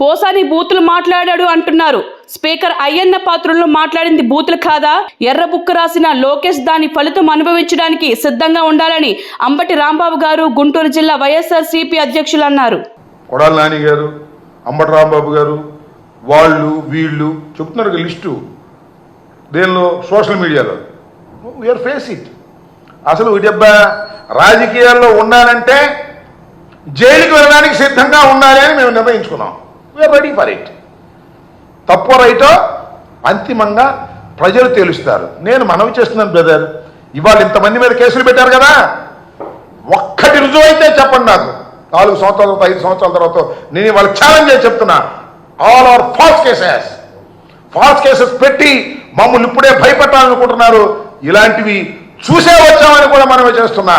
పోసాని బూతులు మాట్లాడాడు అంటున్నారు. స్పీకర్ అయ్యన్న పాత్రలో మాట్లాడింది బూతులు కాదా? ఎర్ర బుక్ రాసిన లోకేష్ దాని ఫలితం అనుభవించడానికి సిద్ధంగా ఉండాలని అంబటి రాంబాబు గారు గుంటూరు జిల్లా వైఎస్ఆర్ సిపి అధ్యక్షులు అన్నారు. నాని గారు అంబటి రాంబాబు గారు వాళ్ళు వీళ్ళు చెప్తున్నారు లిస్టు. దేనిలో? సోషల్ మీడియాలో. వీఆర్ ఫేస్ ఇట్ అసలు వీటబ్బా రాజకీయాల్లో ఉండాలంటే జైలుకి వెళ్ళడానికి సిద్ధంగా ఉండాలి అని మేము నిర్ణయించుకున్నాం. వీఆర్ రెడీ ఫర్ ఇట్ తప్పు రైటో అంతిమంగా ప్రజలు తేలుస్తారు. నేను మనవి చేస్తున్నాను బ్రదర్. ఇవాళ ఇంతమంది మీద కేసులు పెట్టారు కదా. ఒక్కటి రుజువు అయితే చెప్పండి నాకు. నాలుగు సంవత్సరాల తర్వాత ఐదు సంవత్సరాల తర్వాత నేను వాళ్ళకి ఛాలెంజ్ చేసి చెప్తున్నా. All are false cases false cases పెట్టి మమ్మల్ని ఇప్పుడే భయపెట్టాలనుకుంటున్నారు. ఇలాంటివి చూసే వచ్చామని కూడా మనమే చేస్తున్నా.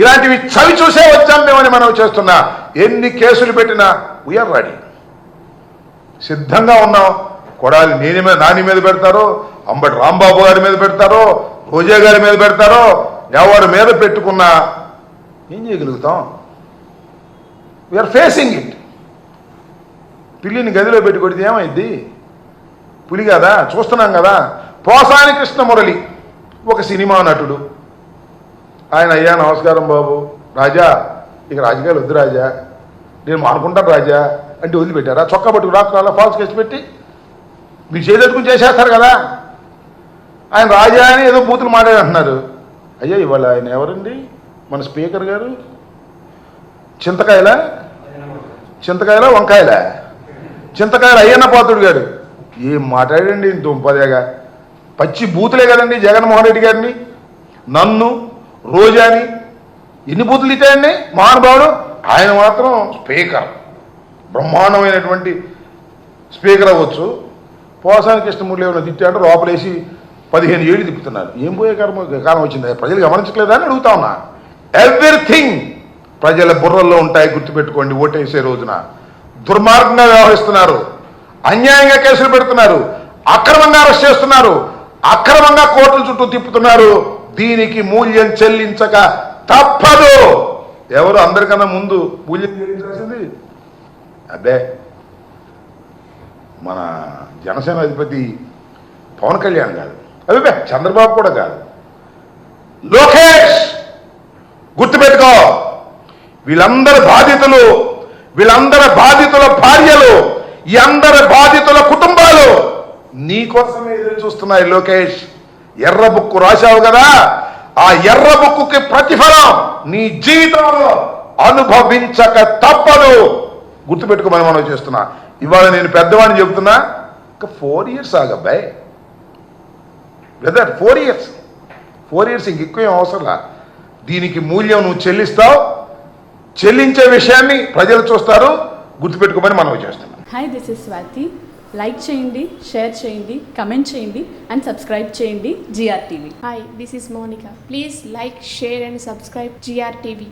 ఇలాంటివి చవి చూసే వచ్చాం మేమని మనం చేస్తున్నా. ఎన్ని కేసులు పెట్టినా వీఆర్ రెడీ సిద్ధంగా ఉన్నాం కొడాలి నేను మీద నాని మీద పెడతారో అంబటి రాంబాబు గారి మీద పెడతారో రోజా గారి మీద పెడతారో ఎవరి మీద పెట్టుకున్నా ఏం చేయగలుగుతాం? వీఆర్ ఫేసింగ్ ఇట్ పిల్లిని గదిలో పెట్టి కొడితే ఏమైంది పులి కదా? చూస్తున్నాం కదా? పోసాని కృష్ణ మురళి ఒక సినిమా నటుడు. ఆయన అయ్యా నమస్కారం బాబు. రాజా ఇక రాజకీయాలు వద్దు రాజా. నేను మానుకుంటాను రాజా. అంటే వదిలిపెట్టారా? చొక్కా పట్టుకు రాత్రాల ఫాల్స్ కేసు పెట్టి మీరు చేదట్టుకుని చేసేస్తారు కదా? ఆయన రాజా అని ఏదో బూతులు మాట్లాడంటున్నారు. అయ్యా ఇవాళ ఆయన ఎవరండి? మన స్పీకర్ గారు? చింతకాయలా? చింతకాయలా వంకాయలా? చింతకాయల అయ్యన్న పాత్రుడు గారు. ఏం మాట్లాడండి దుంపదేగా పచ్చి బూతులే కదండి జగన్మోహన్ రెడ్డి గారిని? నన్ను రోజాని ఎన్ని బూతులు ఇచ్చాయండి? మహానుభావుడు? ఆయన మాత్రం స్పీకర్. బ్రహ్మాండమైనటువంటి స్పీకర్ అవ్వచ్చు. పోసాని కృష్ణమూర్తి ఏమైనా తిట్టాడు లోపలేసి పదిహేను ఏళ్ళు తిప్పుతున్నారు. ఏం పోయే కర్మ కాలం వచ్చింది? ప్రజలు గమనించట్లేదా అని అడుగుతా ఉన్నా. ఎవ్రీథింగ్ ప్రజల బుర్రల్లో ఉంటాయి గుర్తుపెట్టుకోండి ఓటేసే రోజున. దుర్మార్గంగా వ్యవహరిస్తున్నారు. అన్యాయంగా కేసులు పెడుతున్నారు. అక్రమంగా అరెస్ట్ చేస్తున్నారు. అక్రమంగా కోర్టుల చుట్టూ తిప్పుతున్నారు. దీనికి మూల్యం చెల్లించక తప్పదు. ఎవరు అందరికన్నా ముందు మూల్యం చెల్లించాల్సింది అదే మన జనసేన అధిపతి పవన్ కళ్యాణ్ కాదు. అదే చంద్రబాబు కూడా కాదు. లోకేష్ గుర్తుపెట్టుకో వీళ్ళందరి బాధితులు వీళ్ళందరి బాధితుల భార్యలు ఈ అందరి బాధితుల కుటుంబాలు నీ కోసమే ఎదురు చూస్తున్నాయి లోకేష్. ఎర్ర బుక్కు రాశావు కదా ఆ ఎర్ర బుక్కుకి ప్రతిఫలం నీ జీవితంలో అనుభవించక తప్పదు. గుర్తుపెట్టుకోమని మనం చేస్తున్నా. ఇవాళ నేను పెద్దవాడిని చెబుతున్నా ఇంకా four years ఆగబ్బాయ్ brother four years four years ఇంక ఎక్కువ ఏం అవసరంలా దీనికి మూల్యం నువ్వు చెల్లిస్తావు. చెల్లించే విషయాన్ని ప్రజలు చూస్తారు. గుర్తుపెట్టుకోమని మనం చేస్తున్నాం. Hi this is Swathi like చేయండి షేర్ చేయండి కమెంట్ చేయండి అండ్ సబ్స్క్రైబ్ చేయండి GR TV Hi, this is Monica. Please like, share, and subscribe GRTV.